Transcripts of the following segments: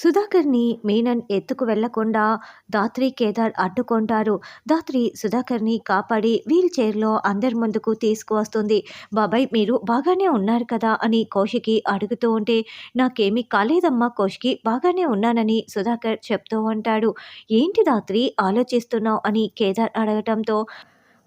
సుధాకర్ని మీనన్ ఎత్తుకు వెళ్ళకుండా దాత్రి కేదార్ అడ్డుకుంటారు. దాత్రి సుధాకర్ని కాపాడి వీల్ చైర్లో అందరి ముందుకు తీసుకువస్తుంది. బాబాయ్ మీరు బాగానే ఉన్నారు కదా అని కౌశికి అడుగుతూ ఉంటే నాకేమీ కాలేదమ్మా కౌశికి బాగానే ఉన్నానని సుధాకర్ చెప్తూ ఉంటాడు. ఏంటి దాత్రి ఆలోచిస్తున్నావు అని కేదార్ అడగటంతో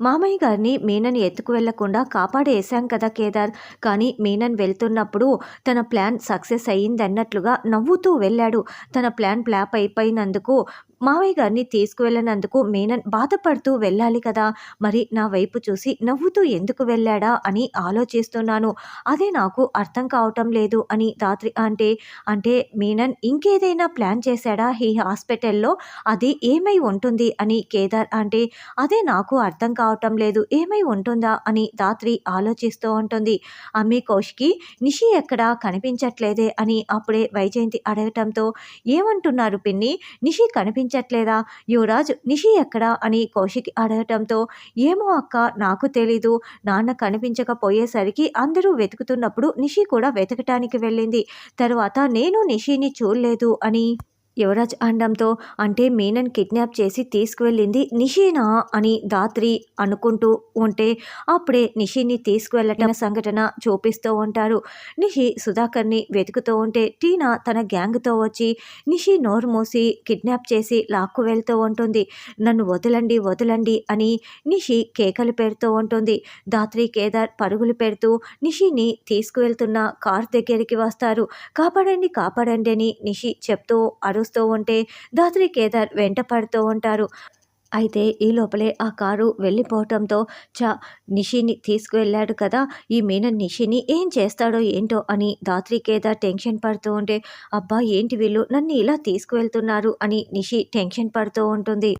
మామయ్య గారిని మీనన్ ఎత్తుకు వెళ్ళకుండా కాపాడేశాం కదా కేదార్. కానీ మీనన్ వెళ్తున్నప్పుడు తన ప్లాన్ సక్సెస్ అయ్యిందన్నట్లుగా నవ్వుతూ వెళ్ళాడు. తన ప్లాన్ ప్లాప్ అయిపోయినందుకు మావయ్య గారిని తీసుకువెళ్ళనందుకు మేనన్ బాధపడుతూ వెళ్ళాలి కదా. మరి నా వైపు చూసి నవ్వుతూ ఎందుకు వెళ్ళాడా అని ఆలోచిస్తున్నాను. అదే నాకు అర్థం కావటం లేదు అని రాత్రి అంటే అంటే మీనన్ ఇంకేదైనా ప్లాన్ చేశాడా ఈ హాస్పిటల్లో? అది ఏమై ఉంటుంది అని కేదార్ అంటే అదే నాకు అర్థం కావటం లేదు. ఏమై ఉంటుందా అని రాత్రి ఆలోచిస్తూ ఉంటుంది. అమ్మి కౌష్కి నిషి ఎక్కడా కనిపించట్లేదే అని అప్పుడే వైజయంతి అడగటంతో ఏమంటున్నారు పిన్ని? నిషి కనిపించ కనిపించట్లేదా యువరాజ్ నిషి ఎక్కడా? అని కౌశిక్ అడగటంతో ఏమో అక్క నాకు తెలీదు. నాన్న కనిపించకపోయేసరికి అందరూ వెతుకుతున్నప్పుడు నిషి కూడా వెతకటానికి వెళ్ళింది. తర్వాత నేను నిషిని చూడలేదు అని యువరాజ్ అండంతో అంటే మీనన్ కిడ్నాప్ చేసి తీసుకువెళ్ళింది నిషీనా అని దాత్రి అనుకుంటూ ఉంటే అప్పుడే నిషిని తీసుకువెళ్ళటం సంఘటన చూపిస్తూ ఉంటారు. నిషి సుధాకర్ని వెతుకుతూ ఉంటే టీనా తన గ్యాంగ్తో వచ్చి నిషి నోరు మూసి కిడ్నాప్ చేసి లాక్కు వెళ్తూ ఉంటుంది. నన్ను వదలండి వదలండి అని నిషి కేకలు పెడుతూ ఉంటుంది. దాత్రి కేదార్ పరుగులు పెడుతూ నిషిని తీసుకువెళ్తున్న కార్ దగ్గరికి వస్తారు. కాపాడండి కాపాడండి అని నిషి చెప్తూ అరు చూస్తూ ఉంటే దాత్రి కేదార్ వెంట పడుతూ ఉంటారు. అయితే ఈ లోపలే ఆ కారు వెళ్ళిపోవటంతో చా నిషిని తీసుకువెళ్ళాడు కదా ఈ మీన నిషిని ఏం చేస్తాడో ఏంటో అని దాత్రి కేదార్ టెన్షన్ పడుతూ ఉంటే అబ్బా ఏంటి వీళ్ళు నన్ను ఇలా తీసుకువెళ్తున్నారు అని నిషి టెన్షన్ పడుతూ ఉంటుంది.